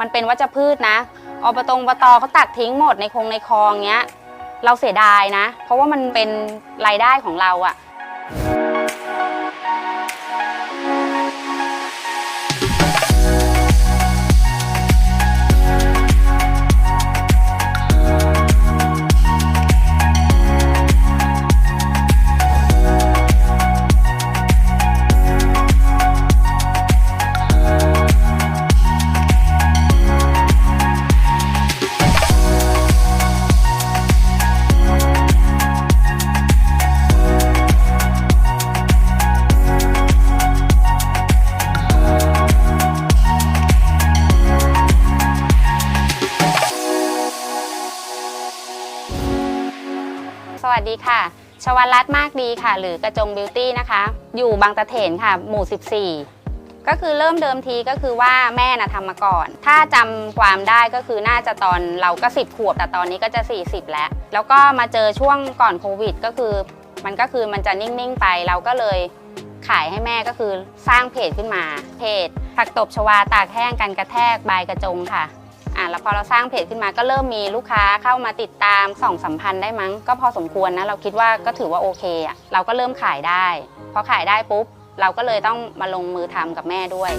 มันเป็นวัชพืชนะอบตงบตเขาตัดทิ้งหมดในคงในคลองเงี้ย เราเสียดายนะ เพราะว่ามันเป็นรายได้ของเราอะ สวัสดีค่ะ ชวรัตน์มากดีค่ะ หรือกระจงบิวตี้นะคะ อยู่บางตะเถนค่ะ หมู่ 14 ก็คือเริ่มเดิมทีก็คือว่าแม่น่ะทำมาก่อน ถ้าจำความได้ก็คือน่าจะตอนเราก็ 10 ขวบ แต่ตอนนี้ก็จะ 40 แล้ว แล้วก็มาเจอช่วงก่อนโควิด ก็คือ มันก็คือมันจะนิ่ง ๆ ไป เราก็เลยขายให้แม่ก็คือสร้างเพจขึ้นมา เพจผักตบชวาตากแห้งกันกระแทกบายกระจงค่ะ อะแล้วพอเราสร้างเพจขึ้นมาก็เริ่มมีลูกค้าเข้ามาติดตามส่องสัมพันธ์ได้มั้ง ก็พอสมควรนะเราคิดว่าก็ถือว่าโอเคอะเราก็เริ่มขายได้พอขายได้ปุ๊บ เราก็เลยต้องมาลงมือทำกับแม่ด้วย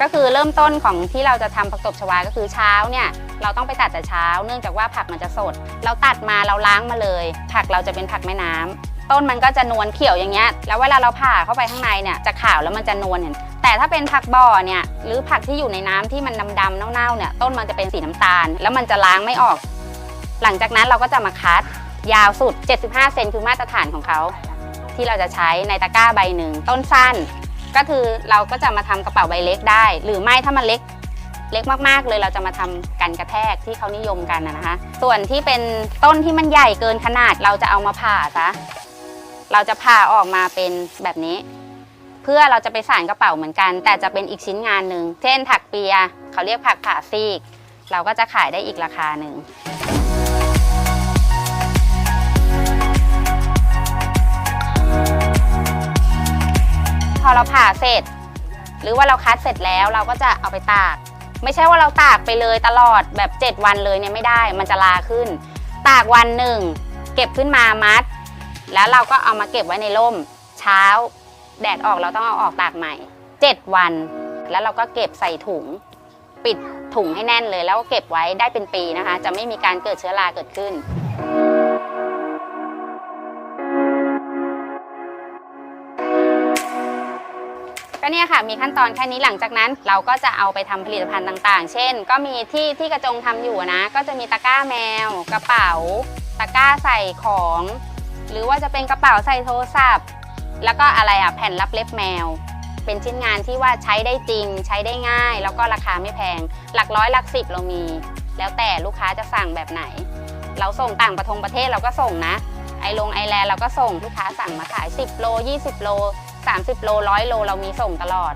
ก็คือเริ่มต้นของที่เราจะทำผักตบชวาก็คือเช้าเนี่ยเราต้องไปตัดแต่เช้า เนื่องจากว่าผักมันจะสด เราตัดมาเราล้างมาเลย ผักเราจะเป็นผักแม่น้ำ ต้นมันก็จะนวลเขียวอย่างเงี้ย แล้วเวลาเราผ่าเข้าไปข้างในเนี่ยจะขาวแล้วมันจะนวลเห็นแต่ถ้าเป็นผักบ่อเนี่ยหรือผักที่อยู่ในน้ำที่มันดำๆเน่าๆเนี่ยต้นมันจะเป็นสีน้ำตาล แล้วมันจะล้างไม่ออก หลังจากนั้นเราก็จะมาคัดยาวสุด 75 เซนคือมาตรฐานของเขา ที่เราจะใช้ในตะกร้าใบหนึ่งต้นสั้น ก็คือเราก็จะมาทำกระเป๋าใบเล็กได้ หรือไม่ถ้ามันเล็กเล็กมากๆเลยเราจะมาทำกันกระแทกที่เขานิยมกันนะนะคะ ส่วนที่เป็นต้นที่มันใหญ่เกินขนาดเราจะเอามาผ่าซะ เราจะผ่าออกมาเป็นแบบนี้ เพื่อเราจะไปสานกระเป๋าเหมือนกัน แต่จะเป็นอีกชิ้นงานหนึ่งเช่นถักเปีย เขาเรียกผักผ่าซีก เราก็จะขายได้อีกราคาหนึ่งพอเราผ่าเสร็จ หรือว่าเราคัดเสร็จแล้วเราก็จะเอาไปตาก ไม่ใช่ว่าเราตากไปเลยตลอดแบบ 7 วันเลยเนี่ยไม่ได้ มันจะลาขึ้น ตากวันหนึ่งเก็บขึ้นมามัด แล้วเราก็เอามาเก็บไว้ในร่ม เช้า แดดออกเราต้องเอาออกตากใหม่ 7 วัน แล้วเราก็เก็บใส่ถุง ปิดถุงให้แน่นเลย แล้วก็เก็บไว้ได้เป็นปีนะคะ จะไม่มีการเกิดเชื้อราเกิดขึ้นก็เนี่ยค่ะมีขั้นตอนแค่นี้หลังจากนั้นเราก็จะเอาไปทำผลิตภัณฑ์ต่างๆ เช่น ก็มีที่ที่กระจงทำอยู่นะ ก็จะมีตะกร้าแมว กระเป๋า ตะกร้าใส่ของ หรือว่าจะเป็นกระเป๋าใส่โทรศัพท์ แล้วก็อะไรอะแผ่นรับเล็บแมว เป็นชิ้นงานที่ว่าใช้ได้จริง ใช้ได้ง่าย แล้วก็ราคาไม่แพง หลักร้อยหลักสิบเรามี แล้วแต่ลูกค้าจะสั่งแบบไหน เราส่งต่างประทงประเทศเราก็ส่งนะไอลงไอแลนด์เราก็ส่งลูกค้าสั่งมาขาย 10 โล 20 โล 30 โลร้อยโลเรามีส่งตลอด